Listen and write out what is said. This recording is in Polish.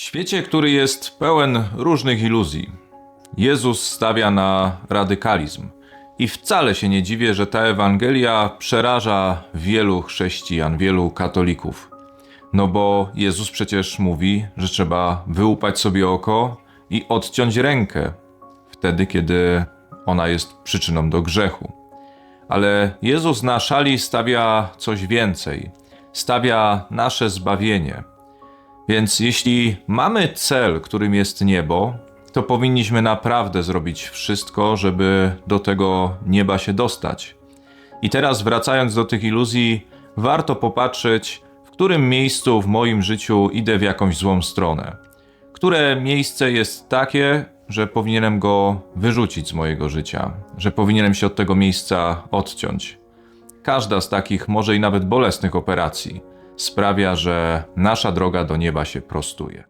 W świecie, który jest pełen różnych iluzji, Jezus stawia na radykalizm. I wcale się nie dziwię, że ta Ewangelia przeraża wielu chrześcijan, wielu katolików. No bo Jezus przecież mówi, że trzeba wyłupać sobie oko i odciąć rękę, wtedy kiedy ona jest przyczyną do grzechu. Ale Jezus na szali stawia coś więcej. Stawia nasze zbawienie. Więc jeśli mamy cel, którym jest niebo, to powinniśmy naprawdę zrobić wszystko, żeby do tego nieba się dostać. I teraz wracając do tych iluzji, warto popatrzeć, w którym miejscu w moim życiu idę w jakąś złą stronę. Które miejsce jest takie, że powinienem go wyrzucić z mojego życia, że powinienem się od tego miejsca odciąć. Każda z takich, może i nawet bolesnych operacji sprawia, że nasza droga do nieba się prostuje.